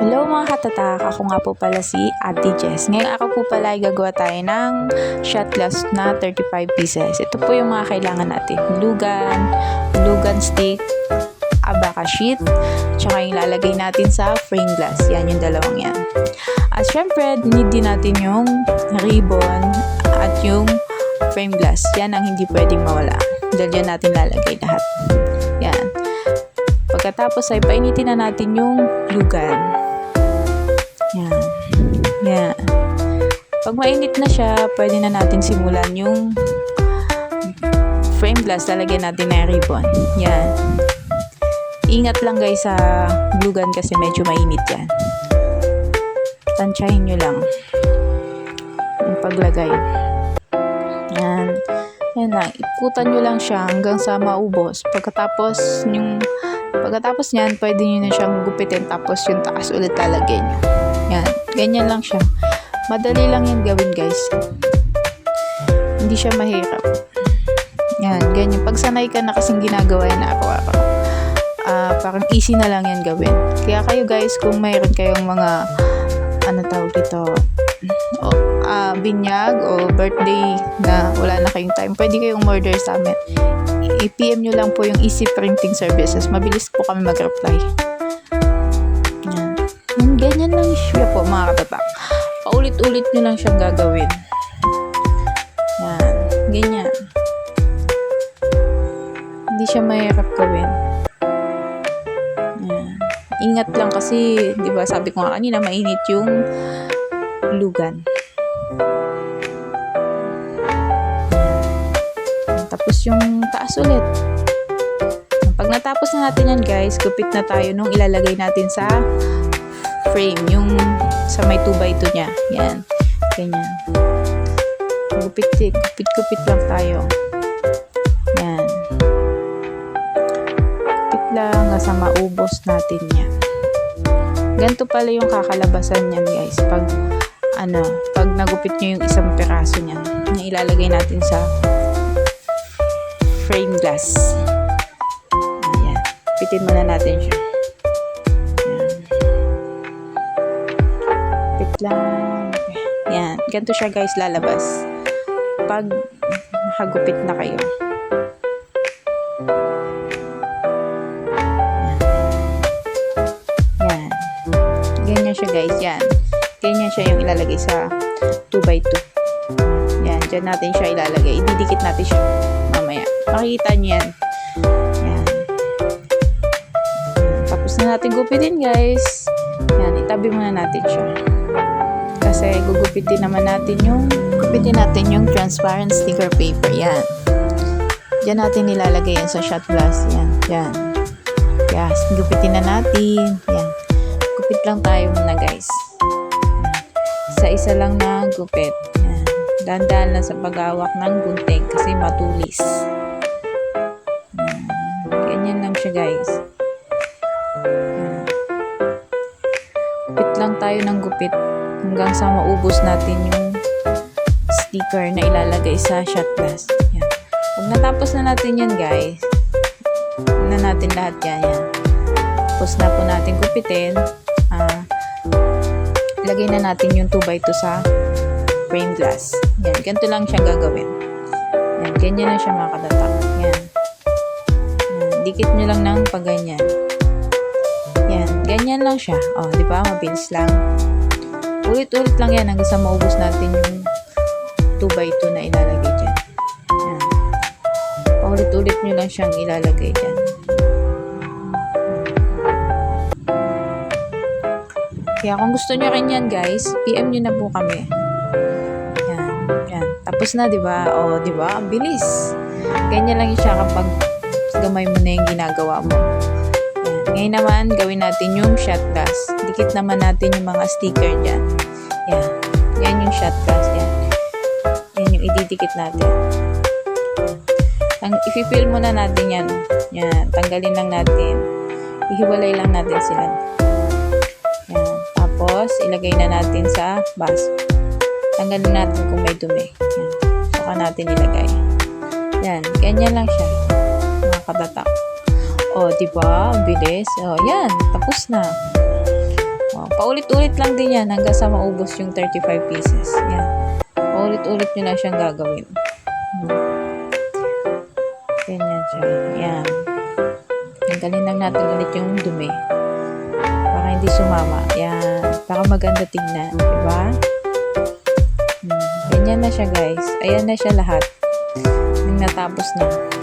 Hello mga katatak, ako nga po pala si Ate Jess. Ngayong araw po pala ay gagawa tayo ng shot glass na 35 pieces. Ito po yung mga kailangan natin. Lugan, lugan stick, abaka sheet, tsaka yung lalagay natin sa frame glass. Yan yung dalawang yan. At syempre, need din natin yung ribbon at yung frame glass. Yan ang hindi pwedeng mawala. Dahil yan natin lalagay lahat. Yan. Pagkatapos ay painitin na natin yung lugan. Yan. Yan. Pag mainit na siya, pwede na natin simulan yung frame glass. Lalagyan natin ng ribbon. Yan. Ingat lang guys sa lugan kasi medyo mainit yan. Tansyahin nyo lang yung paglagay. Yan. Yan lang. Ikutan nyo lang siya hanggang sa maubos. Pagkatapos yung Pagkatapos niyan, pwede nyo na siyang gupitin tapos yung taas ulit lalagyan nyo. Yan. Ganyan lang siya. Madali lang yan gawin guys. Hindi siya mahirap. Yan. Ganyan. Pag sanay ka na kasing ginagawa yan araw-araw. Ah, parang easy na lang yan gawin. Kaya kayo guys, kung mayroon kayong mga ano tawag dito, o, ah, binyag o birthday na wala na kayong time, pwede kayong order sa amin. I-PM nyo lang po yung Easy Printing Services. Mabilis po kami mag-reply. Yan. Ganyan lang siya po mga katatak. Paulit-ulit nyo lang siyang gagawin. Yan. Ganyan. Hindi siya mahirap gawin. Yan. Ingat lang kasi, di ba sabi ko nga kanina, mainit yung lugan. Tapos yung taas ulit. Pag natapos na natin yan guys, gupit na tayo nung ilalagay natin sa frame, yung sa may 2x2 niya. Yan. Ganyan. Gupit lang tayo. Yan. Gupit lang hanggang sa maubos natin yan. Ganito pala yung kakalabasan niyan guys. Pag ano, pag nagupit nyo yung isang piraso niyan, na ilalagay natin sa frame glass. Ayan. Pitin muna natin siya. Lang. Ayan. Ganito siya guys lalabas. Pag nakagupit na kayo. Ayan. Ganyan siya guys. Yan. Ganyan siya yung ilalagay sa 2x2. Yan. Diyan natin siya ilalagay. Ididikit natin siya mamaya. Makikita niyo yan. Yan. Tapos na natin gupitin guys. Yan, itabi muna natin siya. Kasi gugupitin naman natin yung gupitin natin yung transparent sticker paper. Yan. Diyan natin nilalagay yan sa shot glass. Yan. Yan. Yes, gupitin na natin. Yan. Gupit lang tayo muna guys. Isa-isa lang na gupit. Yan. Dandan lang sa paghawak ng gunting kasi matulis. Yan. Ganyan lang siya guys. Gupit lang tayo ng gupit hanggang sa maubos natin yung sticker na ilalagay sa shot glass. Yan. Pag natapos na natin yan guys, na natin lahat yan. yan. Tapos na po natin gupitin. Ah, lagay na natin yung 2x2 sa frame glass. Yan, ganito lang siya gagawin. Yan, ganyan lang siya mga. Yan. Yan. Dikit nyo lang ng paganyan. Yan, ganyan lang siya. O, oh, di ba? Mabilis lang. Ulit-ulit lang yan hanggang sa maubos natin yung 2x2 na ilalagay dyan. Yan. Paulit-ulit nyo lang siyang ilalagay dyan. Kaya kung gusto nyo rin yan guys, PM nyo na po kami. Yan, yan. Tapos na, di ba? O, di ba? Ang bilis. Ganyan lang siya kapag gamay mo na yung ginagawa mo. Ngayon naman, gawin natin yung shot glass. Dikit naman natin yung mga sticker dyan. Yan. Yan yung shot glass. Yan. Yan yung ididikit natin. Ang ifi-fill muna natin yan. Yan. Tanggalin lang natin. Ihiwalay lang natin sila. Yan. Tapos, ilagay na natin sa baso. Tanggalin natin kung may dumi. Yan. Saka natin ilagay. Yan. Ganyan lang siya. Mga katatak. O, di ba? Ang bilis. O, yan. Tapos na. O, Paulit-ulit lang din yan hanggang sa maubos yung 35 pieces. Yan. Paulit-ulit nyo lang siyang gagawin. Hmm. Ganyan siya. Yan. Tanggalin lang natin ulit yung dumi. Para hindi sumama. Yan. Para maganda tignan. Diba? Hmm. Ganyan na siya guys. Ayan na siya lahat. Nang natapos na.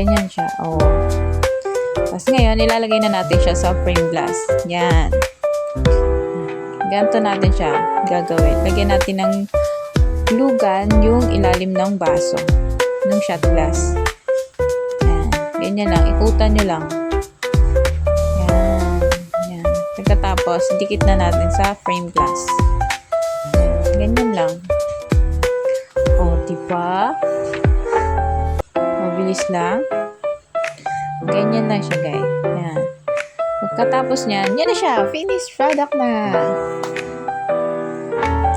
Yan. Ganyan siya. Oh. Tapos ngayon, ilalagay na natin siya sa frame glass. Yan. Ganito natin siya gagawin. Lagyan natin ng lugan yung ilalim ng baso. Ng shot glass. Yan. Ganyan lang. Ikutan nyo lang. Yan. Yan. Pagkatapos, dikit na natin sa frame glass. Yan. Ganyan lang. Mabilis lang. Ganyan lang siya, guys. Yan. Pagkatapos niyan, yan na siya. Finished product na.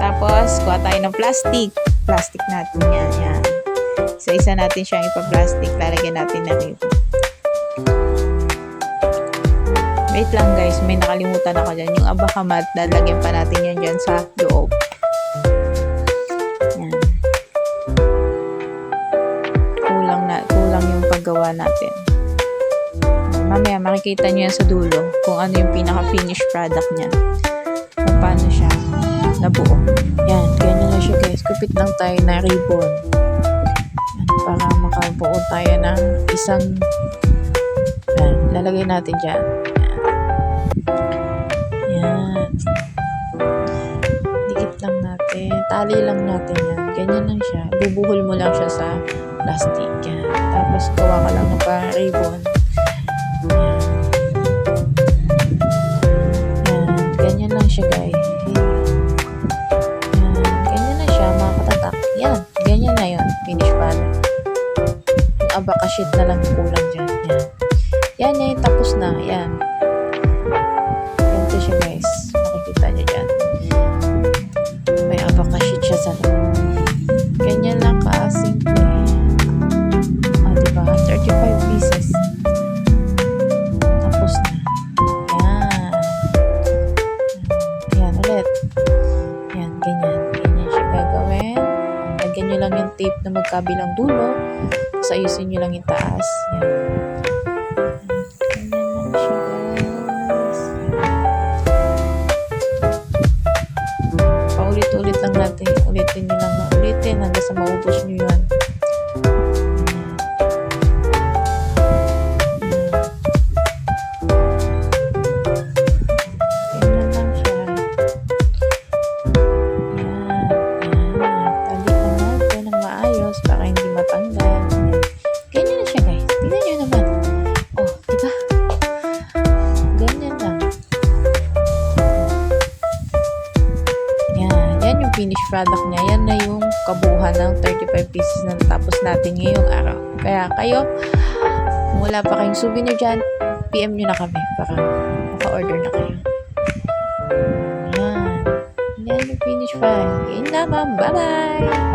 Tapos, kuha tayo ng plastic. Plastic natin yan. Yan. Isa-isa natin siyang ipa-plastic. Lalagyan natin na rito. Wait lang guys, may nakalimutan ako dyan. Yung abakamat, lalagyan pa natin yan dyan sa loob. Paggawa natin. Mamaya makikita nyo yan sa dulo kung ano yung pinaka-finished product niya. Kung paano siya nabuo. Yan, ganyan lang siya guys. Kupit lang tayo na ribbon. Yan, para makabuo tayo ng isang yan, lalagay natin dyan. Yan. Yan. Dikit lang natin. Tali lang natin yan. Ganyan lang siya. Bubuhol mo lang siya sa plastic. Tapos gawa ka lang ng parang ribbon. Tape na magkabilang dulo. Tapos ayusin nyo lang yung taas. Yan. Paulit-ulit lang natin. Ulitin nyo lang na ulitin hanggang sa maubos nyo yun. Kabuuan ng 35 pieces na natapos natin ngayong araw. Kaya kayo, wala pa kayong souvenir dyan, PM nyo na kami para maka-order na kayo. Yan. Yan yung finished product. Yun lamang. Bye-bye!